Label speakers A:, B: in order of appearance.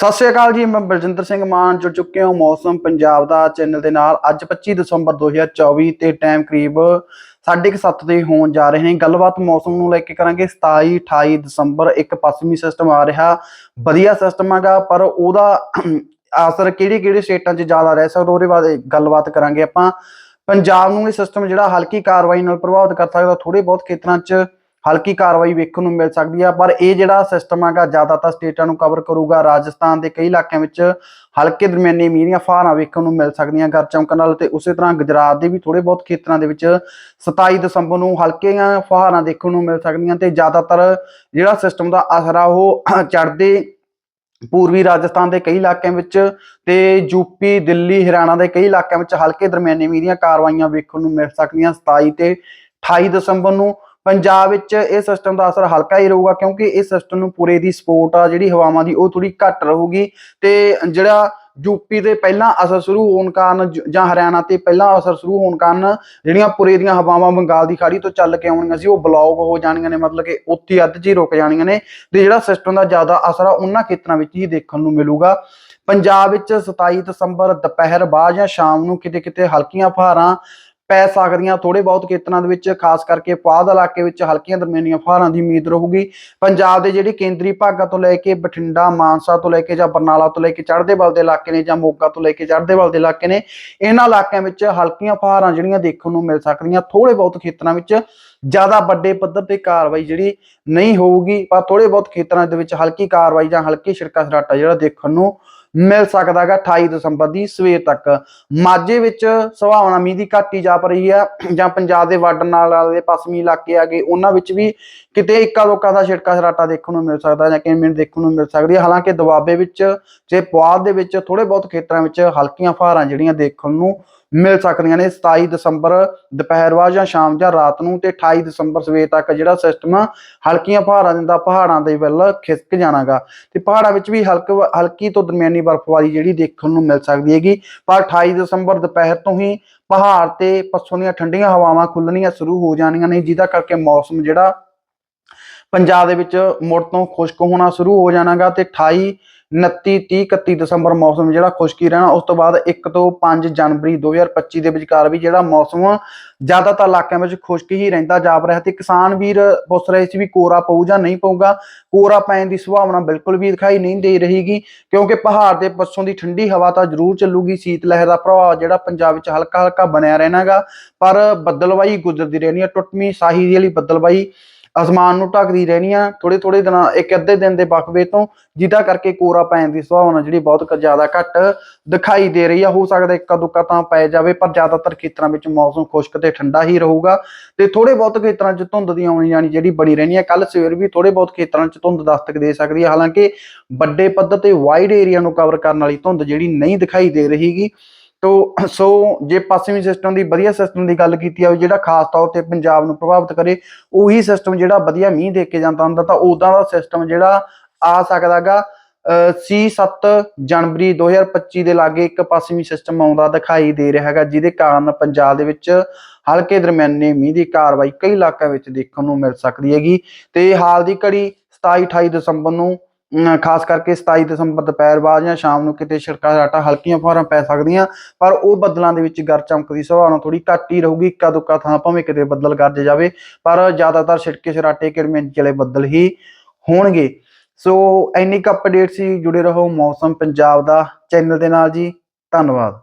A: ਸਤਿ ਸ਼੍ਰੀ ਅਕਾਲ ਜੀ, ਮੈਂ ਬਲਜਿੰਦਰ ਸਿੰਘ ਮਾਨ ਜੁੜ ਚੁੱਕੇ ਹਾਂ ਮੌਸਮ ਪੰਜਾਬ ਦਾ ਚੈਨਲ ਦੇ ਨਾਲ। ਅੱਜ 25 ਦਸੰਬਰ 2024 ਤੇ ਟਾਈਮ ਕਰੀਬ 7:30 ਦੇ ਹੋਣ ਜਾ ਰਹੇ ਨੇ। ਗੱਲਬਾਤ ਮੌਸਮ ਨੂੰ ਲੈ ਕੇ ਕਰਾਂਗੇ। 27 28 ਦਸੰਬਰ ਇੱਕ ਪੱਛਮੀ ਸਿਸਟਮ ਆ ਰਿਹਾ। ਵਧੀਆ ਸਿਸਟਮ ਹੈਗਾ, ਪਰ ਉਹਦਾ ਅਸਰ ਕਿਹੜੀ ਕਿਹੜੀ ਸਟੇਟਾਂ 'ਚ ਜ਼ਿਆਦਾ ਰਹਿ ਸਕਦਾ, ਉਹਦੇ ਬਾਰੇ ਗੱਲਬਾਤ ਕਰਾਂਗੇ ਆਪਾਂ। ਪੰਜਾਬ ਨੂੰ ਇਹ ਸਿਸਟਮ ਜਿਹੜਾ ਹਲਕੀ ਕਾਰਵਾਈ ਨਾਲ ਪ੍ਰਭਾਵਿਤ ਕਰ ਸਕਦਾ ਥੋੜੇ ਬਹੁਤ ਖੇਤਰਾਂ 'ਚ ਹਲਕੀ ਕਾਰਵਾਈ ਵੇਖਣ ਨੂੰ ਮਿਲ ਸਕਦੀ ਆ, ਪਰ ਇਹ ਜਿਹੜਾ ਸਿਸਟਮ ਹੈਗਾ ਜ਼ਿਆਦਾਤਰ ਸਟੇਟਾਂ ਨੂੰ ਕਵਰ ਕਰੂਗਾ। ਰਾਜਸਥਾਨ ਦੇ ਕਈ ਇਲਾਕਿਆਂ ਵਿੱਚ ਹਲਕੇ ਦਰਮਿਆਨੀ ਮੀਂਹ ਦੀਆਂ ਫਾਰਾਂ ਵੇਖਣ ਨੂੰ ਮਿਲ ਸਕਦੀਆਂ ਗਰ ਚਮਕਣ ਨਾਲ ਤੇ ਉਸੇ ਤਰ੍ਹਾਂ ਗੁਜਰਾਤ ਦੇ ਵੀ ਥੋੜੇ ਬਹੁਤ ਖੇਤਰਾਂ ਦੇ ਵਿੱਚ 27 ਦਸੰਬਰ ਨੂੰ ਹਲਕੀਆਂ ਫੁਹਾਰਾਂ ਦੇਖਣ ਨੂੰ ਮਿਲ ਸਕਦੀਆਂ ਤੇ ਜ਼ਿਆਦਾਤਰ ਜਿਹੜਾ ਸਿਸਟਮ ਦਾ ਅਸਰ ਆ ਉਹ ਚੜ੍ਹਦੇ ਪੂਰਬੀ ਰਾਜਸਥਾਨ ਦੇ ਕਈ ਇਲਾਕਿਆਂ ਵਿੱਚ ਤੇ ਯੂਪੀ ਦਿੱਲੀ, ਹਰਿਆਣਾ ਦੇ ਕਈ ਇਲਾਕਿਆਂ ਵਿੱਚ ਹਲਕੇ ਦਰਮਿਆਨੇ ਮੀਂਹ ਦੀਆਂ ਕਾਰਵਾਈਆਂ ਵੇਖਣ ਨੂੰ ਮਿਲ ਸਕਦੀਆਂ। 27 ਤੇ 28 ਦਸੰਬਰ ਨੂੰ ਪੰਜਾਬ ਵਿੱਚ ਇਹ ਸਿਸਟਮ ਦਾ ਅਸਰ ਹਲਕਾ ਹੀ ਰਹੂਗਾ ਕਿਉਂਕਿ ਇਸ ਸਿਸਟਮ ਨੂੰ ਪੂਰੇ ਦੀ ਸਪੋਰਟ ਆ ਜਿਹੜੀ ਹਵਾਵਾਂ ਦੀ, ਉਹ ਥੋੜੀ ਘੱਟ ਰਹੂਗੀ ਤੇ ਜਿਹੜਾ ਯੂਪੀ ਤੇ ਪਹਿਲਾਂ ਅਸਰ ਸ਼ੁਰੂ ਹੋਣ ਕਾਰਨ ਜਾਂ ਹਰਿਆਣਾ ਤੇ ਪਹਿਲਾਂ ਅਸਰ ਸ਼ੁਰੂ ਹੋਣ ਕਾਰਨ ਜਿਹੜੀਆਂ ਪੁਰੇ ਦੀਆਂ ਹਵਾਵਾਂ ਬੰਗਾਲ ਦੀ ਖਾੜੀ ਤੋਂ ਚੱਲ ਕੇ ਆਉਣੀਆਂ ਸੀ, ਉਹ ਬਲੌਕ ਹੋ ਜਾਣੀਆਂ ਨੇ, ਮਤਲਬ ਕਿ ਉੱਥੇ ਹੀ ਅੱਧ 'ਚ ਹੀ ਰੁਕ ਜਾਣੀਆਂ ਨੇ ਤੇ ਜਿਹੜਾ ਸਿਸਟਮ ਦਾ ਜ਼ਿਆਦਾ ਅਸਰ ਆ, ਉਹਨਾਂ ਖੇਤਰਾਂ ਵਿੱਚ ਹੀ ਦੇਖਣ ਨੂੰ ਮਿਲੂਗਾ। ਪੰਜਾਬ ਵਿੱਚ 27 ਦਸੰਬਰ ਦੁਪਹਿਰ ਬਾਅਦ ਜਾਂ ਸ਼ਾਮ ਨੂੰ ਕਿਤੇ ਕਿਤੇ ਹਲਕੀਆਂ ਫੁਹਾਰਾਂ ਪੈ ਸਕਦੀਆਂ ਥੋੜੇ ਬਹੁਤ ਖੇਤਰਾਂ ਦੇ ਵਿੱਚ, ਖਾਸ ਕਰਕੇ ਪਾਦ ਇਲਾਕੇ ਵਿੱਚ ਹਲਕੀਆਂ ਦਰਮਿਆਨੀਆਂ ਫੁਹਾਰਾਂ ਦੀ ਉਮੀਦ ਰਹੂਗੀ। ਪੰਜਾਬ ਦੇ ਜਿਹੜੇ ਕੇਂਦਰੀ ਭਾਗਾਂ ਤੋਂ ਲੈ ਕੇ ਬਠਿੰਡਾ, ਮਾਨਸਾ ਤੋਂ ਲੈ ਕੇ ਜਾਂ ਬਰਨਾਲਾ ਤੋਂ ਲੈ ਕੇ ਚੜ੍ਹਦੇ ਵੱਲ ਦੇ ਇਲਾਕੇ ਨੇ ਜਾਂ ਮੋਗਾ ਤੋਂ ਲੈ ਕੇ ਚੜ੍ਹਦੇ ਵੱਲ ਦੇ ਇਲਾਕੇ ਨੇ, ਇਹਨਾਂ ਇਲਾਕਿਆਂ ਵਿੱਚ ਹਲਕੀਆਂ ਫੁਹਾਰਾਂ ਜਿਹੜੀਆਂ ਦੇਖਣ ਨੂੰ ਮਿਲ ਸਕਦੀਆਂ। ਥੋੜੇ ਬਹੁਤ ਖੇਤਰਾਂ ਵਿੱਚ ਜ਼ਿਆਦਾ ਵੱਡੇ ਪੱਧਰ ਤੇ ਕਾਰਵਾਈ ਜਿਹੜੀ ਨਹੀਂ ਹੋਊਗੀ, ਪਰ ਥੋੜੇ ਬਹੁਤ ਖੇਤਰਾਂ ਦੇ ਵਿੱਚ ਹਲਕੀ ਕਾਰਵਾਈ ਜਾਂ ਹਲਕੀ ਛਿੜਕਾ ਸਰਾਟਾ ਜਿਹੜਾ ਦੇਖਣ ਨੂੰ ਮਿਲ ਸਕਦਾ ਹੈਗਾ 28 ਦਸੰਬਰ ਦੀ ਸਵੇਰ ਤੱਕ। ਮਾਝੇ ਵਿੱਚ ਸੁਭਾਵਨਾ ਮੀਂਹ ਦੀ ਘਾਟੀ ਜਾਪ ਰਹੀ ਹੈ ਜਾਂ ਪੰਜਾਬ ਦੇ ਵਾਰਡਨ ਨਾਲ ਵਾਲੇ ਪੱਛਮੀ ਇਲਾਕੇ ਆਗੇ ਉਹਨਾਂ ਵਿੱਚ ਵੀ ਕਿਤੇ ਇੱਕਾ ਲੋਕਾਂ ਦਾ ਛਿੜਕਾ ਸਰਾਟਾ ਦੇਖਣ ਨੂੰ ਮਿਲ ਸਕਦਾ ਜਾਂ ਕਿਵੇਂ ਦੇਖਣ ਨੂੰ ਮਿਲ ਸਕਦੀ ਹੈ। ਹਾਲਾਂਕਿ ਦੁਆਬੇ ਵਿੱਚ ਜੇ ਪੁਆਧ ਦੇ ਵਿੱਚ ਥੋੜੇ ਬਹੁਤ ਖੇਤਰਾਂ ਵਿੱਚ ਹਲਕੀਆਂ ਫੁਹਾਰਾਂ ਜਿਹੜੀਆਂ ਦੇਖਣ ਨੂੰ ਮਿਲ ਸਕਦੀਆਂ ਨੇ। 27 ਦਸੰਬਰ ਦੁਪਹਿਰ ਬਾਅਦ ਜਾਂ ਸ਼ਾਮ ਜਾਂ ਰਾਤ ਨੂੰ ਤੇ 28 ਦਸੰਬਰ ਸਵੇਰ ਤੱਕ ਜਿਹੜਾ ਸਿਸਟਮ ਹਲਕੀਆਂ ਪਹਾੜਾਂ ਦਿੰਦਾ ਪਹਾੜਾਂ ਦੇ ਵੱਲ ਖਿਸਕ ਜਾਣਾਗਾ। ਤੇ ਪਹਾੜਾਂ ਵਿੱਚ ਵੀ ਹਲਕ ਹਲਕੀ ਤੋਂ ਦਰਮਿਆਨੀ ਬਰਫ਼ਬਾਰੀ ਜਿਹੜੀ ਦੇਖਣ ਨੂੰ ਮਿਲ ਸਕਦੀ ਹੈਗੀ। ਪਰ 28 ਦਸੰਬਰ ਦੁਪਹਿਰ ਤੋਂ ਹੀ ਪਹਾੜ ਤੇ ਪੱਛੋਂ ਦੀਆਂ ਠੰਡੀਆਂ ਹਵਾਵਾਂ ਖੁੱਲਣੀਆਂ ਸ਼ੁਰੂ ਹੋ ਜਾਣੀਆਂ ਨੇ, ਜਿਹਦਾ ਕਰਕੇ ਮੌਸਮ ਜਿਹੜਾ ਪੰਜਾਬ ਦੇ ਵਿੱਚ ਮੁੜ ਤੋਂ ਖੁਸ਼ਕ ਹੋਣਾ ਸ਼ੁਰੂ ਹੋ ਜਾਣਾਗਾ। ਤੇ 28 29 30 31 ਦਸੰਬਰ ਮੌਸਮ ਜਿਹੜਾ ਖੁਸ਼ਕੀ ਰਹਿਣਾ, ਉਸ ਤੋਂ ਬਾਅਦ 1 ਤੋਂ 5 ਜਨਵਰੀ 2025 ਦੇ ਵਿਚਕਾਰ ਵੀ ਜਿਹੜਾ ਮੌਸਮ ਜ਼ਿਆਦਾਤਰ ਇਲਾਕਿਆਂ ਵਿੱਚ ਖੁਸ਼ਕ ਹੀ ਰਹਿੰਦਾ ਜਾਪ ਰਿਹਾ ਤੇ ਕਿਸਾਨ ਵੀਰ ਪੁੱਛ ਰਹੇ ਸੀ ਵੀ ਕੋਰਾ ਪਊ ਜਾਂ ਨਹੀਂ ਪਊਗਾ। ਕੋਰਾ ਪੈਣ ਦੀ ਸੰਭਾਵਨਾ ਬਿਲਕੁਲ ਵੀ ਦਿਖਾਈ ਨਹੀਂ ਦੇ ਰਹੀਗੀ, ਕਿਉਂਕਿ ਪਹਾੜ ਦੇ ਪੱਛੋਂ ਦੀ ਠੰਡੀ ਹਵਾ ਤਾਂ ਜ਼ਰੂਰ ਚੱਲੂਗੀ। ਸੀਤ ਲਹਿਰ ਦਾ ਪ੍ਰਭਾਵ ਜਿਹੜਾ ਪੰਜਾਬ ਵਿੱਚ ਹਲਕਾ ਹਲਕਾ ਬਣਿਆ ਰਹਿਣਾਗਾ। ਪਰ ਬੱਦਲਵਾਈ ਗੁਜ਼ਰਦੀ ਰਹਿਣੀ ਹੈ ਟੁੱਟਮੀ ਸਾਹੀ ਦੀ ਵਾਲੀ ਬੱਦਲਵਾਈ ਅਸਮਾਨ ਨੂੰ ਢੱਕਦੀ ਰਹਿਣੀ ਆ ਥੋੜੇ ਥੋੜੇ ਦਿਨਾਂ, ਇੱਕ ਅੱਧੇ ਦਿਨ ਦੇ ਵਕਵੇ ਤੋਂ, ਜਿਹਦਾ ਕਰਕੇ ਕੋਰਾ ਪੈਣ ਦੀ ਸੰਭਾਵਨਾ ਜਿਹੜੀ ਬਹੁਤ ਜ਼ਿਆਦਾ ਘੱਟ ਦਿਖਾਈ ਦੇ ਰਹੀ ਆ, ਹੋ ਸਕਦਾ ਇੱਕਾ ਦੁੱਕਾ ਤਾਂ ਪੈ ਜਾਵੇ, ਪਰ ਜ਼ਿਆਦਾਤਰ ਖੇਤਰਾਂ ਵਿੱਚ ਮੌਸਮ ਖੁਸ਼ਕ ਤੇ ਠੰਡਾ ਹੀ ਰਹੂਗਾ। ਤੇ ਥੋੜੇ ਬਹੁਤ ਖੇਤਰਾਂ 'ਚ ਧੁੰਦ ਦੀ ਆਉਣੀ ਜਾਣੀ ਜਿਹੜੀ ਬਣੀ ਰਹਿਣੀ ਆ ਕੱਲ ਸਵੇਰ ਵੀ ਥੋੜੇ ਬਹੁਤ ਖੇਤਰਾਂ 'ਚ ਧੁੰਦ ਦਸਤਕ ਦੇ ਸਕਦੀ ਹੈ ਹਾਲਾਂਕਿ ਵੱਡੇ ਪੱਧਰ ਤੇ ਵਾਈਡ ਏਰੀਆ ਨੂੰ ਕਵਰ ਕਰਨ ਵਾਲੀ ਧੁੰਦ ਜਿਹੜੀ ਨਹੀਂ ਦਿਖਾਈ ਦੇ ਰਹੀਗੀ ਤੋ, ਸੋ ਜੇ ਪੱਛਮੀ ਸਿਸਟਮ ਦੀ ਵਧੀਆ ਸਿਸਟਮ ਦੀ ਗੱਲ ਕੀਤੀ ਜਾਵੇ, ਜਿਹੜਾ ਖਾਸ ਤੌਰ ਤੇ ਪੰਜਾਬ ਨੂੰ ਪ੍ਰਭਾਵਿਤ ਕਰੇ, ਉਹੀ ਸਿਸਟਮ ਜਿਹੜਾ ਵਧੀਆ ਮੀਂਹ ਦੇ ਕੇ ਜਾਂਦਾ ਹੁੰਦਾ, ਤਾਂ ਉਦਾਂ ਦਾ ਸਿਸਟਮ ਜਿਹੜਾ ਆ ਸਕਦਾਗਾ C7 ਜਨਵਰੀ 2025 ਦੇ ਲਾਗੇ ਇੱਕ ਪੱਛਮੀ ਸਿਸਟਮ ਆਉਂਦਾ ਦਿਖਾਈ ਦੇ ਰਿਹਾ ਹੈਗਾ, ਜਿਹਦੇ ਕਾਰਨ ਪੰਜਾਬ ਦੇ ਵਿੱਚ ਹਲਕੇ ਦਰਮਿਆਨੇ ਮੀਂਹ ਦੀ ਕਾਰਵਾਈ ਕਈ ਇਲਾਕਿਆਂ ਵਿੱਚ ਦੇਖਣ ਨੂੰ ਮਿਲ ਸਕਦੀ ਹੈਗੀ। ਤੇ ਹਾਲ ਦੀ ਘੜੀ 27 28 ਦਸੰਬਰ ਨੂੰ ਖਾਸ ਕਰਕੇ 27 ਦਸੰਬਰ ਦੁਪਹਿਰ ਬਾਅਦ ਜਾਂ ਸ਼ਾਮ ਨੂੰ ਕਿਤੇ ਛਿੜਕਾ ਛਾਟਾ, ਹਲਕੀਆਂ ਫੁਹਾਰਾਂ ਪੈ ਸਕਦੀਆਂ, ਪਰ ਉਹ ਬੱਦਲਾਂ ਦੇ ਵਿੱਚ ਗਰ ਚਮਕ ਦੀ ਸੰਭਾਵਨਾ ਥੋੜੀ ਘੱਟ ਹੀ ਰਹੂਗੀ ਇੱਕਾ ਦੁੱਕਾ ਥਾਂ ਭਾਵੇਂ ਕਿਤੇ ਬੱਦਲ ਗਰਜ ਜਾਵੇ, ਪਰ ਜ਼ਿਆਦਾਤਰ ਛਿੜਕੇ ਛਰਾਟੇ ਕਿਰਮੇ ਚਲੇ ਬੱਦਲ ਹੀ ਹੋਣਗੇ। ਸੋ ਇੰਨੀ ਕੁ ਅਪਡੇਟ ਸੀ, ਜੁੜੇ ਰਹੋ ਮੌਸਮ ਪੰਜਾਬ ਦਾ, ਚੈਨਲ ਦੇ ਨਾਲ ਜੀ, ਧੰਨਵਾਦ।